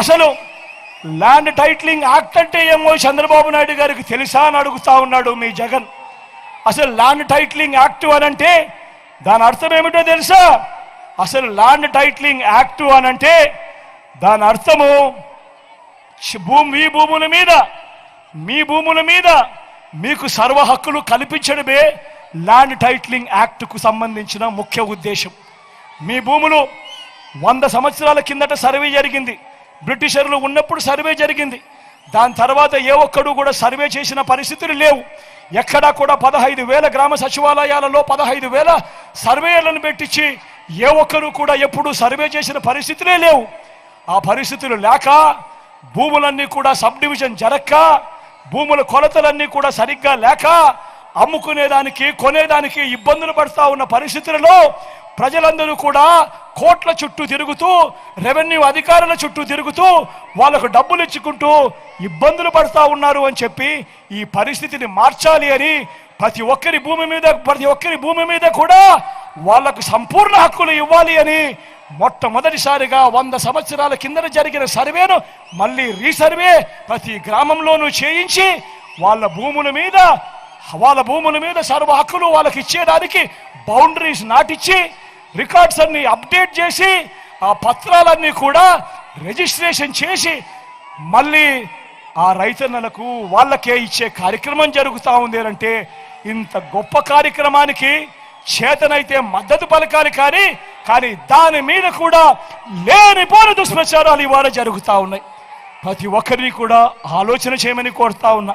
అసలు land titling act అంటే ఏమో చంద్రబాబు నాయుడు గారికి తెలుసా అని అడుగుతా ఉన్నాడు మీ జగన్. అసలు ల్యాండ్ టైటిలింగ్ యాక్ట్ అని అంటే దాని అర్థం ఏమిటో తెలుసా? అసలు ల్యాండ్ టైటిలింగ్ యాక్ట్ అని అంటే దాని అర్థము భూమి మీ భూముల మీద మీ భూముల మీద మీకు సర్వ హక్కులు కల్పించడమే ల్యాండ్ టైటిలింగ్ యాక్ట్కు సంబంధించిన ముఖ్య ఉద్దేశం. మీ భూములు వంద సంవత్సరాల కిందట సర్వే జరిగింది. బ్రిటిషర్లు ఉన్నప్పుడు సర్వే జరిగింది. దాని తర్వాత ఏ ఒక్కడు కూడా సర్వే చేసిన పరిస్థితులు లేవు. ఎక్కడా కూడా పదహైదు వేల గ్రామ సచివాలయాలలో పదహైదు వేల సర్వేలను పెట్టించి ఏ ఒక్కరు కూడా ఎప్పుడు సర్వే చేసిన పరిస్థితులే లేవు. ఆ పరిస్థితులు లేక భూములన్నీ కూడా సబ్ డివిజన్ జరక్క భూముల కొలతలన్నీ కూడా సరిగ్గా లేక అమ్ముకునేదానికి కొనేదానికి ఇబ్బందులు పడుతూ ఉన్న పరిస్థితులలో ప్రజలందరూ కూడా కోట్ల చుట్టూ తిరుగుతూ రెవెన్యూ అధికారుల చుట్టూ తిరుగుతూ వాళ్ళకు డబ్బులు ఇచ్చుకుంటూ ఇబ్బందులు పడుతూ ఉన్నారు అని చెప్పి ఈ పరిస్థితిని మార్చాలి అని ప్రతి ఒక్కరి భూమి మీద ప్రతి ఒక్కరి భూమి మీద కూడా వాళ్ళకు సంపూర్ణ హక్కులు ఇవ్వాలి అని మొట్టమొదటిసారిగా వంద సంవత్సరాల కిందన జరిగిన సర్వేను మళ్ళీ రీసర్వే ప్రతి గ్రామంలోనూ చేయించి వాళ్ళ భూముల మీద వాళ్ళ భూముల మీద సర్వ హక్కులు వాళ్ళకి ఇచ్చేదానికి బౌండరీస్ నాటిచ్చి రికార్డ్స్ అన్ని అప్డేట్ చేసి ఆ పత్రాలన్నీ కూడా రిజిస్ట్రేషన్ చేసి మళ్ళీ ఆ రైతన్నలకు వాళ్ళకే ఇచ్చే కార్యక్రమం జరుగుతూ ఉంది అంటే ఇంత గొప్ప కార్యక్రమానికి చేతనైతే మద్దతు పలకాలి కానీ కానీ దాని మీద కూడా లేనిపోని దుష్ప్రచారాలు ఇవాళ జరుగుతూ ఉన్నాయి. ప్రతి ఒక్కరిని కూడా ఆలోచన చేయమని కోరుతా ఉన్నా.